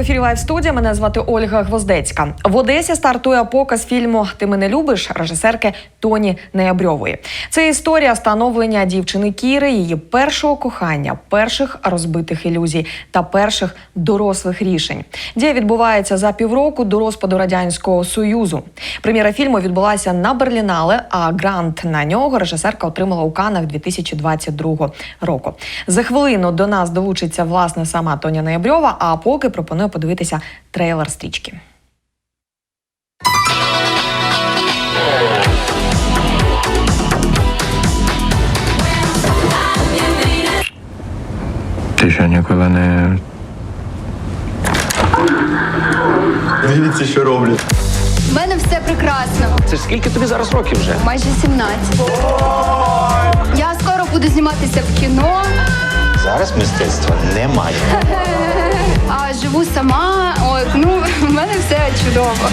Ефірі Лайв студія. Мене звати Ольга Гвоздецька. В Одесі стартує показ фільму Ти мене любиш режисерки Тоні Неябрьової. Це історія становлення дівчини Кіри, її першого кохання, перших розбитих ілюзій та перших дорослих рішень. Дія відбувається за півроку до розпаду радянського союзу. Прем'єра фільму відбулася на Берлінале, а грант на нього режисерка отримала у Канах 2022 року. За хвилину до нас долучиться власне сама Тоня Ноябрьова, а поки пропоную подивитися трейлер стрічки. Ти що ніколи не. Дивіться, що роблять. У мене все прекрасно. Це ж скільки тобі зараз років вже? Майже 17. Я скоро буду зніматися в кіно, Зараз мистецтва немає. а живу сама. Ой, ну в мене все чудово.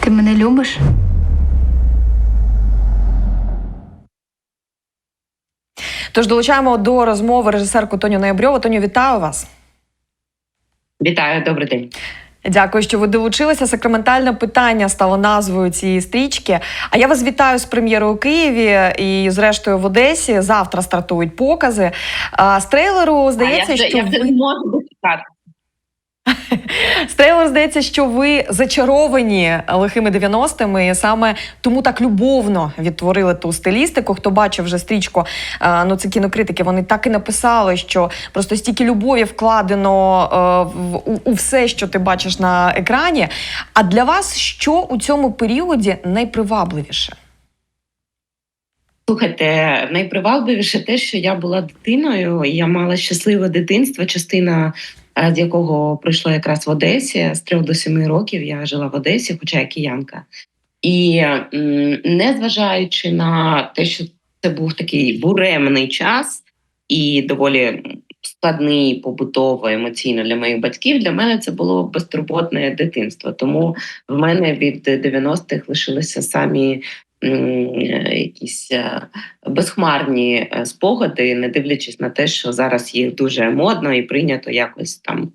Ти мене любиш? Тож долучаємо до розмови режисерку Тоню Ноябрьову. Тоню, вітаю вас. Вітаю, добрий день. Дякую, що ви долучилися. Сакраментальне питання стало назвою цієї стрічки. А я вас вітаю з прем'єрою у Києві і, зрештою, в Одесі. Завтра стартують покази. А, з трейлеру здається, а я вже, що я вже ви... не можу дочекати. З здається, що ви зачаровані лихими 90-ми, і саме тому так любовно відтворили ту стилістику. Хто бачив вже стрічку, а, ну це кінокритики. Вони так і написали, що просто стільки любові вкладено е, у, у все, що ти бачиш на екрані. А для вас що у цьому періоді найпривабливіше? Слухайте, найпривабливіше те, що я була дитиною, я мала щасливе дитинство, частина е, з якого пройшла якраз в Одесі. З трьох до семи років я жила в Одесі, хоча я киянка. І незважаючи на те, що це був такий буремний час і доволі складний побутово, емоційно для моїх батьків, для мене це було безтурботне дитинство. Тому в мене від 90-х лишилися самі якісь е, безхмарні е, спогади, не дивлячись на те, що зараз їх дуже модно і прийнято якось там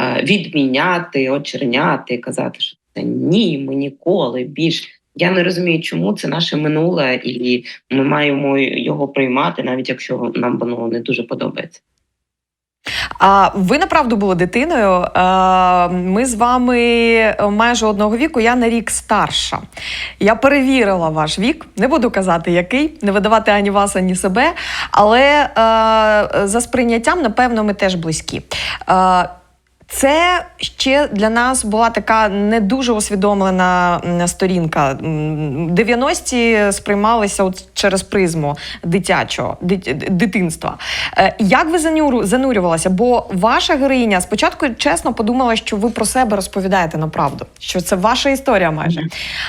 е, відміняти, очерняти, казати, що це ні, ми ніколи більш. Я не розумію, чому це наше минуле, і ми маємо його приймати, навіть якщо нам воно не дуже подобається. А ви направду були дитиною. Е, Ми з вами майже одного віку. Я на рік старша. Я перевірила ваш вік. Не буду казати, який, не видавати ані вас, ані себе. Але е, за сприйняттям, напевно, ми теж близькі. Це ще для нас була така не дуже усвідомлена сторінка. М, 90-ті сприймалися от через призму дитячого дитинства. Е, Як ви занурювалися? Бо ваша героїня спочатку чесно подумала, що ви про себе розповідаєте на правду, що це ваша історія майже.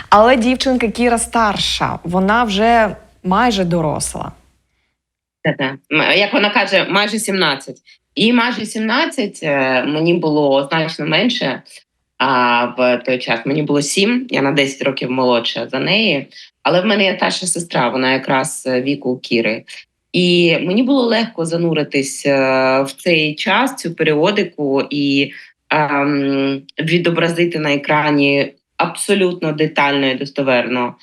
Але дівчинка Кіра старша, вона вже майже доросла. Як вона каже, майже 17. І майже 17 е, мені було значно менше. А в той час мені було 7, я на 10 років молодша за неї. Але в мене є старша сестра, вона якраз е, віку Кіри. І мені було легко зануритись е, в цей час, цю періодику, і ем, відобразити на екрані абсолютно детально і достоверно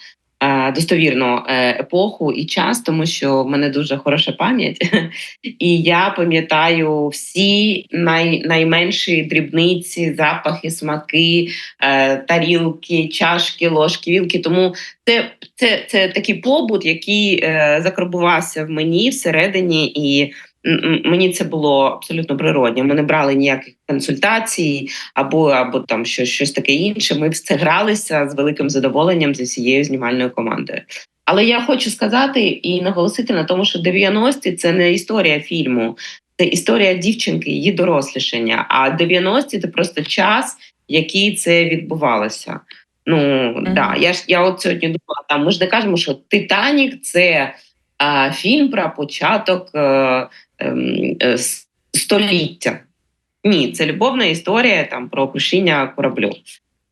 достовірно е, епоху і час, тому що в мене дуже хороша пам'ять, і я пам'ятаю всі най, найменші дрібниці, запахи, смаки, е, тарілки, чашки, ложки, вілки. Тому це, це, це такий побут, який е, закарбувався в мені всередині, і мені це було абсолютно природньо. Ми не брали ніяких консультацій або, або там щось, щось таке інше. Ми в це гралися з великим задоволенням зі всією знімальною командою. Але я хочу сказати і наголосити на тому, що 90-ті – це не історія фільму, це історія дівчинки, її дорослішання. А 90-ті – це просто час, який це відбувалося. Ну Мгм. да, я ж я от сьогодні думала, там ми ж не кажемо, що Титанік це а, фільм про початок е, ем, е, століття. Ні, це любовна історія там про крушіння кораблю.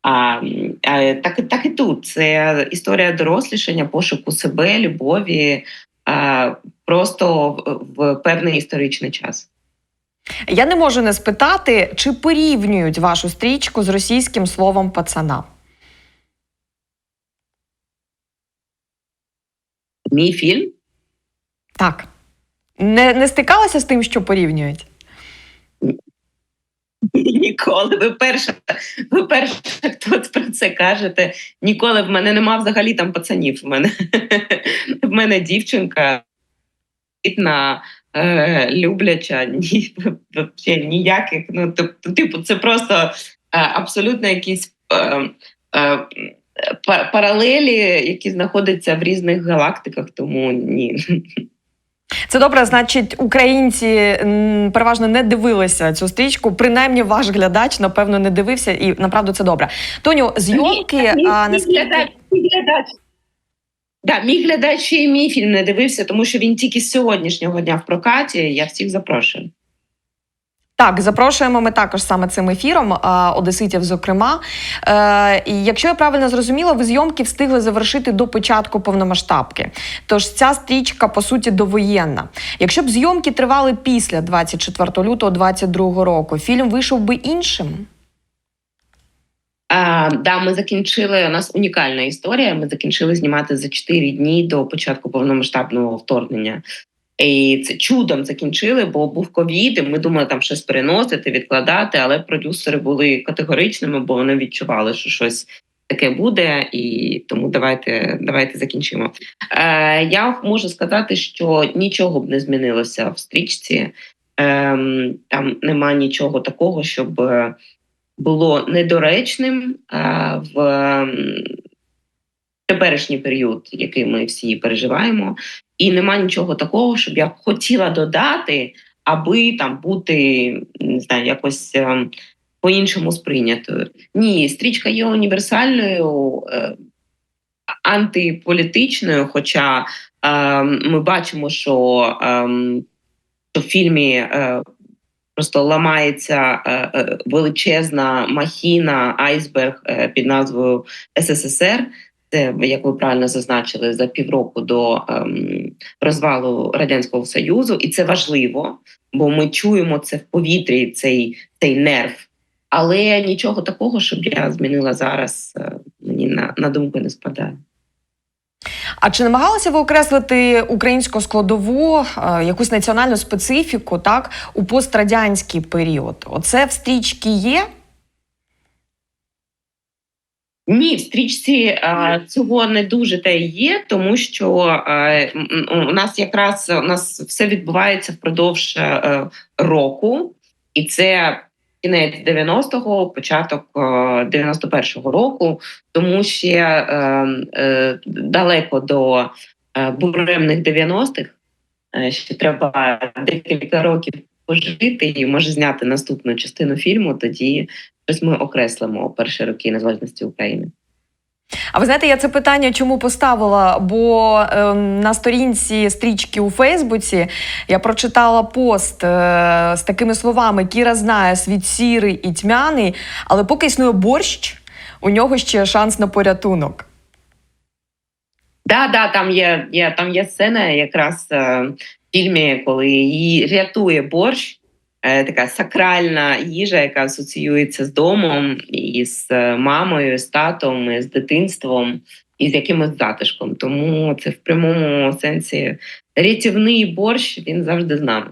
А, а так, так і тут. Це історія дорослішання, пошуку себе, любові, а, просто в, в певний історичний час. Я не можу не спитати, чи порівнюють вашу стрічку з російським словом пацана. Мій фільм Так. Не, не стикалася з тим, що порівнюють? Ніколи. Ви перша, ви перша, хто про це кажете. Ніколи в мене нема взагалі там пацанів. В мене, в мене дівчинка рідна, е, любляча, ні, ніяких. Ну, тобто, типу, це просто е, абсолютно якісь е, е, паралелі, які знаходяться в різних галактиках, тому ні. Це добре, значить, українці переважно не дивилися цю стрічку. Принаймні, ваш глядач, напевно, не дивився, і направду це добре. Тоню, зйомки, Мій- а наскільки глядач, глядач. Да, мій глядач і мій фільм не дивився, тому що він тільки з сьогоднішнього дня в прокаті. Я всіх запрошую. Так, запрошуємо ми також саме цим ефіром, одеситів, зокрема. Е, і якщо я правильно зрозуміла, ви зйомки встигли завершити до початку повномасштабки. Тож ця стрічка по суті довоєнна. Якщо б зйомки тривали після 24 лютого 2022 року, фільм вийшов би іншим. А, да, ми закінчили. У нас унікальна історія. Ми закінчили знімати за 4 дні до початку повномасштабного вторгнення. І це чудом закінчили, бо був ковід, і ми думали там щось переносити, відкладати, але продюсери були категоричними, бо вони відчували, що щось таке буде, і тому давайте, давайте закінчимо. Е, я можу сказати, що нічого б не змінилося в стрічці. Ем, там нема нічого такого, щоб е, було недоречним е, в теперішній період, який ми всі переживаємо. І нема нічого такого, щоб я хотіла додати, аби там бути не знаю, якось ем, по-іншому сприйнятою. Ні, стрічка є універсальною, е, антиполітичною, хоча ем, ми бачимо, що, що в фільмі е, просто ламається е, е, величезна махіна, айсберг е, під назвою СССР. Це, як ви правильно зазначили, за півроку до ем, розвалу радянського союзу, і це важливо, бо ми чуємо це в повітрі, цей, цей нерв. Але нічого такого, щоб я змінила зараз, е, мені на, на думку не спадає. А чи намагалися ви окреслити українську складову, е, якусь національну специфіку, так у пострадянський період? Оце в стрічці є? Ні, в стрічці а, цього не дуже те є, тому що е, м, у нас якраз у нас все відбувається впродовж е, року, і це кінець 90-го, початок е, 91-го року, тому ще е, е, далеко до е, буремних 90-х. Е, ще треба декілька років пожити і може зняти наступну частину фільму. Тоді щось ми окреслимо перші роки незалежності України. А ви знаєте, я це питання чому поставила? Бо ем, на сторінці стрічки у Фейсбуці я прочитала пост е, з такими словами: Кіра знає світ сірий і тьмяний, але поки існує борщ, у нього ще шанс на порятунок. Да, да, там є, є там є сцена якраз е, в фільмі, коли її рятує борщ. Е, Така сакральна їжа, яка асоціюється з домом, і з е, мамою, з татом, з дитинством, і з якимось затишком. Тому це в прямому сенсі рятівний борщ, він завжди з нами.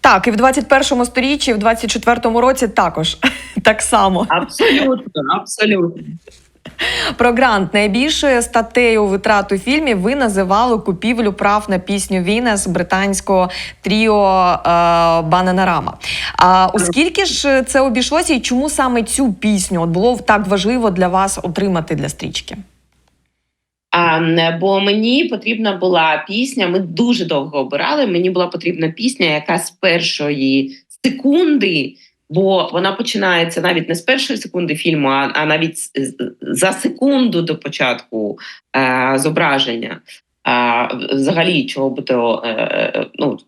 Так, і в 21 сторіччі, в 24 році також так само. Абсолютно, абсолютно. Про грант найбільшою статтею витрат у фільмі ви називали купівлю прав на пісню Вінес британського тріо е, Бананарама. А оскільки ж це обійшлося, і чому саме цю пісню от було так важливо для вас отримати для стрічки? А, бо мені потрібна була пісня. Ми дуже довго обирали. Мені була потрібна пісня, яка з першої секунди, бо вона починається навіть не з першої секунди фільму, а, а навіть за секунду до початку е, зображення. А, взагалі, чого би то е, ну.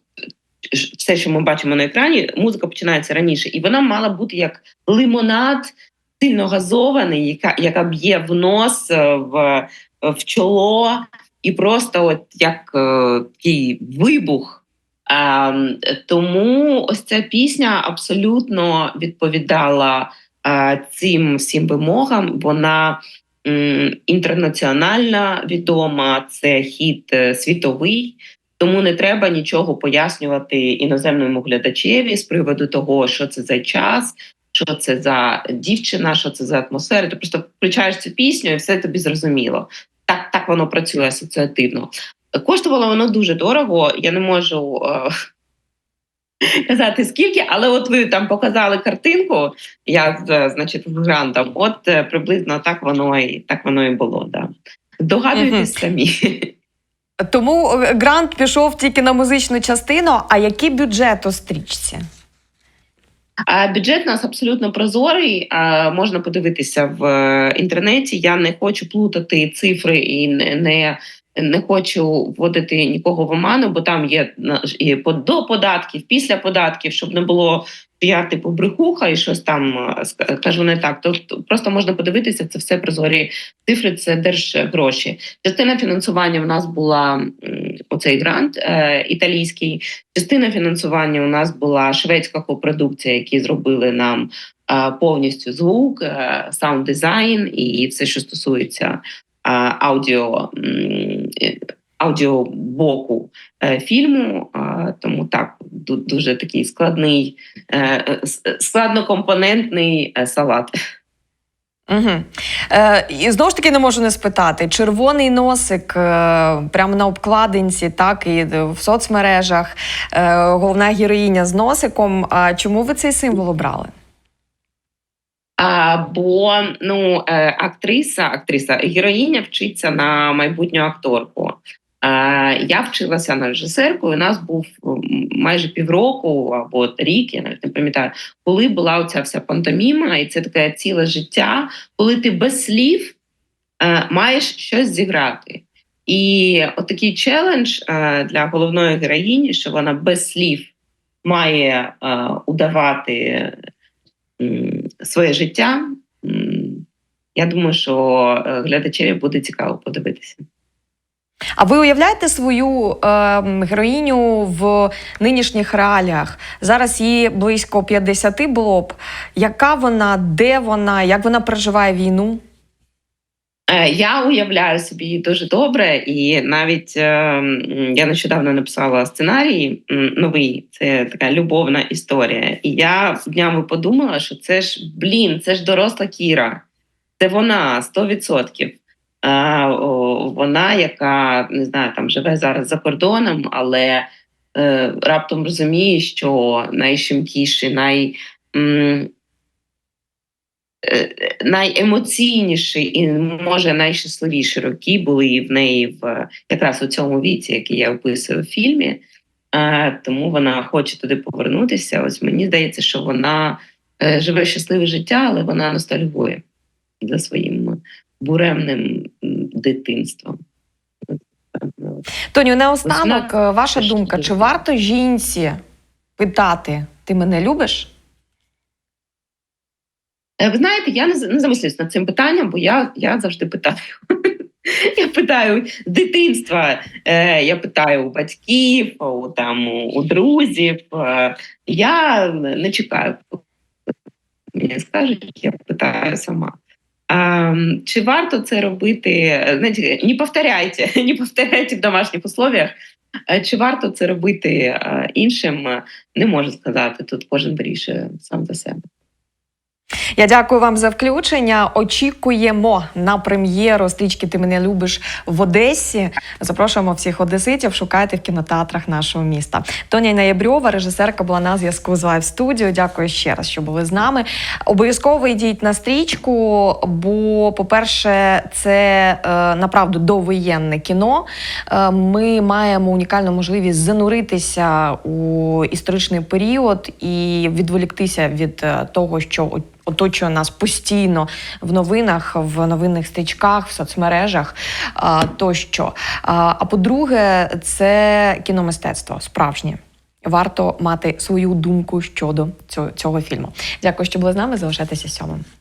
все, що ми бачимо на екрані, музика починається раніше, і вона мала бути як лимонад, сильно газований, яка, яка б'є в нос, е, в, в чоло, і просто от як е, такий вибух. Ем, тому ось ця пісня абсолютно відповідала е, цим всім вимогам. Вона м, інтернаціональна відома, це хіт е, світовий. Тому не треба нічого пояснювати іноземному глядачеві з приводу того, що це за час, що це за дівчина, що це за атмосфера. Ти просто включаєш цю пісню і все тобі зрозуміло. Так, так воно працює асоціативно. Коштувало воно дуже дорого. Я не можу е, казати скільки, але от ви там показали картинку. Я з, значить з грантом. От е, приблизно так воно і так воно і було. Да. Догадуйтесь самі. Тому е, грант пішов тільки на музичну частину. А який бюджет у стрічці? А бюджет у нас абсолютно прозорий. А, можна подивитися в е, інтернеті. Я не хочу плутати цифри і не, не, хочу вводити нікого в оману, бо там є і до податків, після податків, щоб не було. Я типу брехуха і щось там е, кажу не так. Тобто просто можна подивитися, це все прозорі цифри, це держгроші. Частина фінансування в нас була оцей грант е, італійський. Частина фінансування у нас була шведська копродукція, які зробили нам е, повністю звук, е, саунд-дизайн і все, що стосується е, аудіо, е, аудіобоку е, фільму. Е, тому так, ду- дуже такий складний, е, е, складнокомпонентний е, салат. Угу. Е, і знову ж таки не можу не спитати: червоний носик е, прямо на обкладинці, так і в соцмережах. Е, головна героїня з носиком. А чому ви цей символ обрали? А, бо ну, е, актриса, актриса, героїня вчиться на майбутню акторку. Е, я вчилася на режисерку, і у нас був майже півроку або рік, я навіть не пам'ятаю, коли була оця вся пантоміма, і це таке ціле життя, коли ти без слів е, маєш щось зіграти. І отакий челендж для головної героїні, що вона без слів має удавати своє життя. Я думаю, що е, глядачеві буде цікаво подивитися. А ви уявляєте свою е, героїню в нинішніх реаліях? Зараз їй близько 50 було б. Яка вона, де вона, як вона переживає війну? Е, Я уявляю собі дуже добре, і навіть е, я нещодавно написала сценарій новий. Це така любовна історія. І я днями подумала, що це ж блін, це ж доросла Кіра. Це вона 100%. А, о, вона, яка не знаю, там живе зараз за кордоном, але е, раптом розуміє, що найшимкіші, най. е, найемоційніші і може найщасливіші роки були в неї в якраз у цьому віці, який я описую в фільмі. Тому вона хоче туди повернутися. Ось мені здається, що вона е, живе щасливе життя, але вона ностальгує за своїм буремним дитинством. Тоню, наостанок, е, ваша думка, чи варто жінці питати, ти мене любиш? Е, Ви знаєте, я не, замислююсь над цим питанням, бо я, я завжди питаю. Я питаю дитинства, е, я питаю у батьків, у, там, у, друзів. Е, я не чекаю, мені скажуть, я питаю сама. А, чи варто це робити? Знаєте, не повторяйте, не повторяйте в домашніх условиях. Чи варто це робити іншим? Не можу сказати. Тут кожен вирішує сам за себе. Я дякую вам за включення. Очікуємо на прем'єру стрічки Ти мене любиш в Одесі. Запрошуємо всіх одеситів. Шукайте в кінотеатрах нашого міста. Тоня Ноябрьова, режисерка, була на зв'язку з Live Studio. Дякую ще раз, що були з нами. Обов'язково йдіть на стрічку, бо, по-перше, це е, направду довоєнне кіно. Е, ми маємо унікальну можливість зануритися у історичний період і відволіктися від е, того, що оточує нас постійно в новинах, в новинних стрічках, в соцмережах тощо. А, по-друге, це кіномистецтво справжнє. варто мати свою думку щодо цього, цього фільму. Дякую, що були з нами. Залишайтеся сьомим.